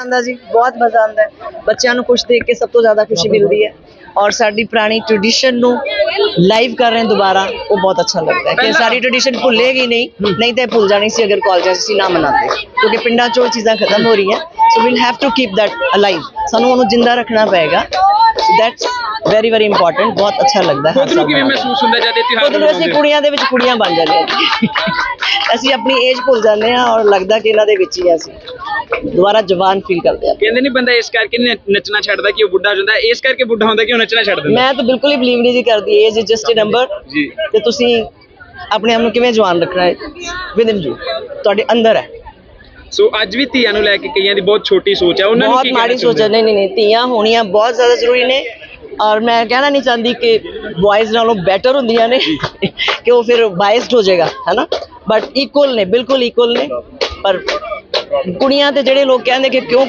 ਆਂਦਾ ਜੀ ਬਹੁਤ ਮਜ਼ਾ ਆਂਦਾ ਹੈ। ਬੱਚਿਆਂ ਨੂੰ ਖੁਸ਼ ਦੇਖ ਕੇ ਸਭ ਤੋਂ ਜ਼ਿਆਦਾ ਖੁਸ਼ੀ ਮਿਲਦੀ ਹੈ। ਔਰ ਸਾਡੀ ਪੁਰਾਣੀ ਟ੍ਰੈਡੀਸ਼ਨ ਨੂੰ ਲਾਈਵ ਕਰ ਰਹੇ ਦੁਬਾਰਾ ਉਹ ਬਹੁਤ ਅੱਛਾ ਲੱਗਦਾ ਹੈ ਕਿ ਸਾਡੀ ਟ੍ਰੈਡੀਸ਼ਨ ਭੁੱਲੇਗੀ ਨਹੀਂ ਨਹੀਂ ਤਾਂ ਭੁੱਲ ਜਾਣੀ ਸੀ ਅਗਰ ਕਾਲਜਾਂ 'ਚ ਅਸੀਂ ਨਾ ਮਨਾਉਂਦੇ। ਕਿਉਂਕਿ ਪਿੰਡਾਂ 'ਚ ਉਹ ਚੀਜ਼ਾਂ ਖਤਮ ਹੋ ਰਹੀਆਂ। So we'll have to keep that alive ਸਾਨੂੰ ਉਹਨੂੰ ਜਿੰਦਾ ਰੱਖਣਾ ਪਏਗਾ। ਦੈਟਸ ਵੈਰੀ ਵੈਰੀ ਇੰਪੋਰਟੈਂਟ ਬਹੁਤ ਅੱਛਾ ਲੱਗਦਾ ਹੈ ਖੁਦ ਨੂੰ ਕਿਵੇਂ ਮਹਿਸੂਸ ਹੁੰਦਾ ਜਦ ਇਹ ਤਿਉਹਾਰ ਖੁਦ ਨੂੰ ਅਸੀਂ? ਕੁੜੀਆਂ ਦੇ ਵਿੱਚ ਕੁੜੀਆਂ ਬਣ ਜਾਂਦੇ ਹਾਂ ਅਸੀਂ ਆਪਣੀ ਏਜ ਭੁੱਲ ਜਾਂਦੇ ਹਾਂ ਔਰ ਲੱਗਦਾ ਕਿ ਇਹਨਾਂ ਦੇ ਵਿੱਚ ਹੀ ਹਾਂ ਅਸੀਂ। ਦੁਬਾਰਾ ਜਵਾਨ ਫੀਲ ਕਰਦੇ ਹਾਂ। ਕਹਿੰਦੇ ਨਹੀਂ ਬੰਦਾ ਇਸ ਕਰਕੇ ਨਹੀਂ ਨੱਚਣਾ ਛੱਡਦਾ ਕਿ ਉਹ ਬੁੱਢਾ ਹੋ ਜਾਂਦਾ ਇਸ ਕਰਕੇ ਬੁੱਢਾ ਹੁੰਦਾ ਕਿ ਉਹ ਨੱਚਣਾ ਛੱਡ ਦਿੰਦਾ। ਮੈਂ ਤਾਂ ਬਿਲਕੁਲ ਹੀ ਬਲੀਵ ਨਹੀਂ ਜੀ ਕਰਦੀ age is just a number ਜੀ। ਤੇ ਤੁਸੀਂ ਆਪਣੇ ਆਪ ਨੂੰ ਕਿਵੇਂ ਜਵਾਨ ਰੱਖਣਾ ਹੈ? ਵਿਦ ਇਨ ਯੂ ਤੁਹਾਡੇ ਅੰਦਰ ਹੈ। ਸੋ ਅੱਜ ਵੀ ਧੀਆਂ ਨੂੰ ਲੈ ਕੇ ਕਈਆਂ ਦੀ ਬਹੁਤ ਛੋਟੀ ਸੋਚ ਹੈ ਉਹਨਾਂ ਨੂੰ ਬਹੁਤ ਕੀ ਮਾੜੀ ਕਹਿਣਾ ਸੋਚ ਹੈ? ਨਹੀਂ ਨਹੀਂ ਨਹੀਂ। ਧੀਆਂ ਹੋਣੀਆਂ ਬਹੁਤ ਜ਼ਿਆਦਾ ਜ਼ਰੂਰੀ ਨੇ। ਔਰ ਮੈਂ ਕਹਿਣਾ ਨਹੀਂ ਚਾਹੁੰਦੀ ਕਿ ਬॉयਜ਼ ਨਾਲੋਂ ਬੈਟਰ ਹੁੰਦੀਆਂ ਨੇ, ਕਿ ਉਹ ਫਿਰ ਬਾਇਸਡ ਹੋ ਜਾਏਗਾ, ਹੈਨਾ? ਬਟ ਇਕੁਅਲ ਨੇ, ਬਿਲਕੁਲ ਇਕੁਅਲ ਨੇ। ਪਰ ਕੁੜੀਆਂ ਤੇ ਜਿਹੜੇ ਲੋਕ ਕਹਿੰਦੇ ਕਿ ਕਿਉਂ